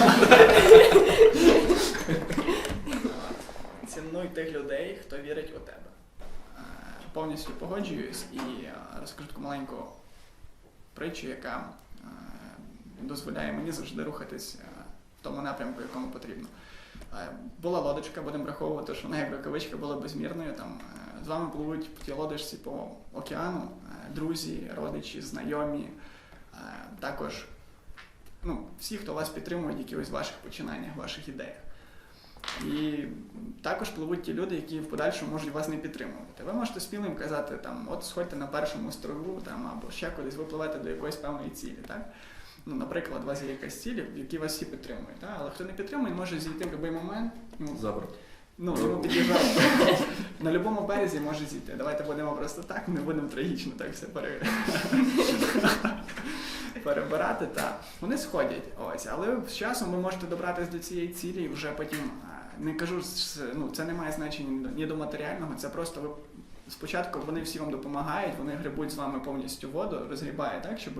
Цінуй тих людей, хто вірить у тебе. Повністю погоджуюсь і е, розкажу таку маленьку притчу, яка е, дозволяє мені завжди рухатись е, в тому напрямку, якому потрібно. Була лодочка, будемо враховувати, що вона як рукавичка була безмірною. Там з вами пливуть по тій лодочці по океану, друзі, родичі, знайомі, також ну, всі, хто вас підтримують, в якихось ваших починаннях, ваших ідеях. І також пливуть ті люди, які в подальшому можуть вас не підтримувати. Ви можете сміло їм казати, там, от сходьте на першому строгу там, або ще кудись, ви пливете до якоїсь певної цілі. Так? Ну, наприклад, у вас є якась ціль, в якій вас всі підтримують. Так? Але хто не підтримує, може зійти в будь-який момент. Ну, Забрат. Ну, йому під'їжджати. На будь-якому березі може зійти. Давайте будемо просто так, не будемо трагічно так все пере... перебирати. Та. Вони сходять. Ось. Але з часом ви можете добратися до цієї цілі і вже потім. Не кажу, ну, це не має значення ні до матеріального, це просто ви спочатку вони всі вам допомагають, вони грибуть з вами повністю воду, розгрібають так, щоб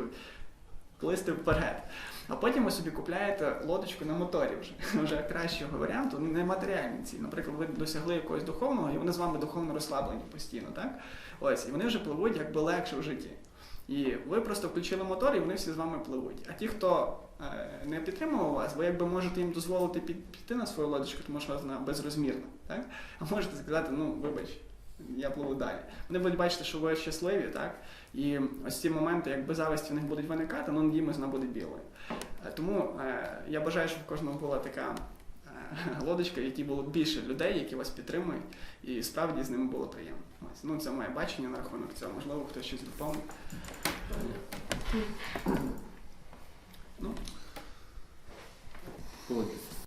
плисти вперед. А потім ви собі купляєте лодочку на моторі вже, вже кращого варіанту, ну, не матеріальні ці. Наприклад, ви досягли якогось духовного, і вони з вами духовно розслаблені постійно, так? Ось, і вони вже пливуть якби легше в житті. І ви просто включили мотор, і вони всі з вами пливуть. А ті, хто е, не підтримував вас, ви якби можете їм дозволити піти на свою лодочку, тому що вона безрозмірна. Так? А можете сказати, ну вибач, я пливу далі. Вони будуть бачити, що ви щасливі, так? І ось ці моменти, якби зависті в них будуть виникати, ну надіємось, вона буде білою. Е, Тому е, я бажаю, щоб в кожного була така лодочка, в якій було більше людей, які вас підтримують, і справді з ними було приємно. Ось. Ну, це моє бачення на рахунок цього. Можливо, хтось щось доповнить. Ну,